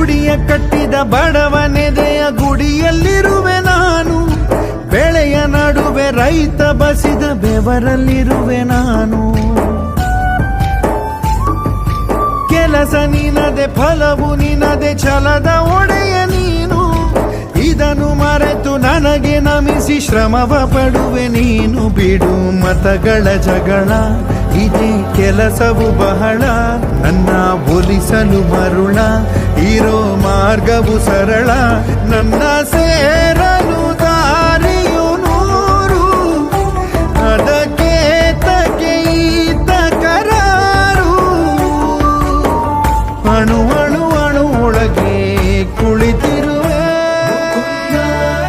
ಗುಡಿಯ ಕಟ್ಟಿದ ಬಡವನೆದೆಯ ಗುಡಿಯಲ್ಲಿರುವೆ ನಾನು. ಬೆಳೆಯ ನಡುವೆ ರೈತ ಬಸಿದ ಬೆವರಲ್ಲಿರುವೆ ನಾನು. ಕೆಲಸ ನಿನದೆ, ಫಲವು ನಿನದೆ, ಛಲದ ಓಡ ನಿನಗೆ ನಮಿಸಿ ಶ್ರಮವ ಪಡುವೆ ನೀನು ಬಿಡು ಮತಗಳ ಜಗಳ. ಇದೇ ಕೆಲಸವು ಬಹಳ, ನನ್ನ ಒಲಿಸಲು ಮರುಣ ಇರೋ ಮಾರ್ಗವು ಸರಳ, ನನ್ನ ಸೇರಲು ದಾರಿಯು ನೂರು. ಅದಕ್ಕೆ ತಗೆಯಿತ ಕರಾರು. ಅಣು ಅಣು